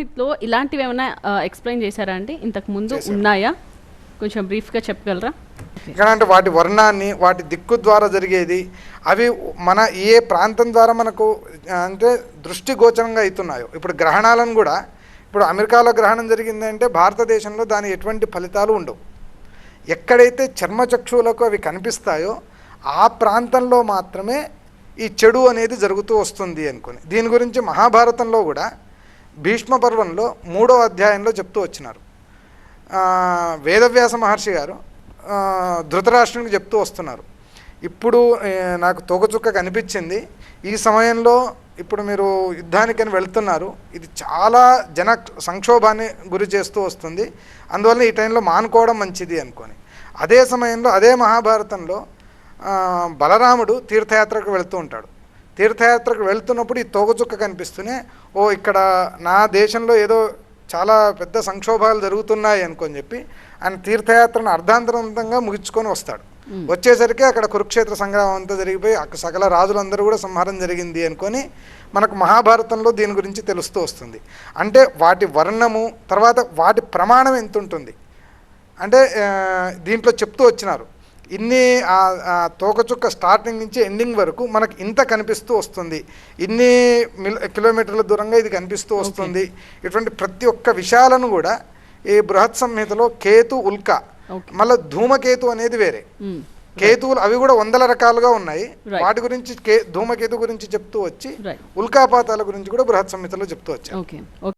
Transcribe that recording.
సంహితలో ఇలాంటివి ఏమైనా ఎక్స్ప్లెయిన్ చేశారా అండి? ఇంతకు ముందు ఉన్నాయా? కొంచెం బ్రీఫ్గా చెప్పగలరా? ఇక్కడ అంటే వాటి వర్ణాన్ని వాటి దిక్కు ద్వారా జరిగేది అవి మన ఏ ప్రాంతం ద్వారా మనకు అంటే దృష్టి గోచరంగా అవుతున్నాయో. ఇప్పుడు గ్రహణాలను కూడా ఇప్పుడు అమెరికాలో గ్రహణం జరిగిందంటే భారతదేశంలో దాని ఎటువంటి ఫలితాలు ఉండవు. ఎక్కడైతే చర్మచక్షువులకు అవి కనిపిస్తాయో ఆ ప్రాంతంలో మాత్రమే ఈ చెడు అనేది జరుగుతూ వస్తుంది అనుకుని. దీని గురించి మహాభారతంలో కూడా భీష్మ పర్వంలో మూడో అధ్యాయంలో చెప్తూ వచ్చినారు. వేదవ్యాస మహర్షి గారు ధృతరాష్ట్రునికి చెప్తూ వస్తున్నారు. ఇప్పుడు నాకు తోకచుక్క కనిపించింది. ఈ సమయంలో ఇప్పుడు మీరు యుద్ధానికని వెళ్తున్నారు. ఇది చాలా జన సంక్షోభాన్ని గురి చేస్తూ వస్తుంది. అందువల్ల ఈ టైంలో మానుకోవడం మంచిది అనుకొని. అదే సమయంలో అదే మహాభారతంలో బలరాముడు తీర్థయాత్రకు వెళ్తూ ఉంటాడు. తీర్థయాత్రకు వెళ్తున్నప్పుడు ఈ తోకచుక్క కనిపిస్తూనే ఓ ఇక్కడ నా దేశంలో ఏదో చాలా పెద్ద సంక్షోభాలు జరుగుతున్నాయి అనుకొని చెప్పి ఆయన తీర్థయాత్రను అర్ధాంతరంతంగా ముగించుకొని వస్తాడు. వచ్చేసరికి అక్కడ కురుక్షేత్ర సంగ్రామం అంతా జరిగిపోయి అక్కడ సకల రాజులందరూ కూడా సంహారం జరిగింది అనుకొని మనకు మహాభారతంలో దీని గురించి తెలుస్తూ వస్తుంది. అంటే వాటి వర్ణము తర్వాత వాటి ప్రమాణం ఎంత ఉంటుంది అంటే దీంట్లో చెప్తూ వచ్చినారు. ఇన్ని తోకచుక్క స్టార్టింగ్ నుంచి ఎండింగ్ వరకు మనకి ఇంత కనిపిస్తూ వస్తుంది. ఇన్ని కిలోమీటర్ల దూరంగా ఇది కనిపిస్తూ వస్తుంది. ఇటువంటి ప్రతి ఒక్క విషయాలను కూడా ఈ బృహత్ సంహితలో కేతు ఉల్క. మళ్ళీ ధూమకేతు అనేది వేరే. కేతువులు అవి కూడా వందల రకాలుగా ఉన్నాయి. వాటి గురించి కే ధూమకేతు గురించి చెప్తూ వచ్చి ఉల్కాపాతాల గురించి కూడా బృహత్ సంహితలో చెప్తూ వచ్చారు. ఓకే.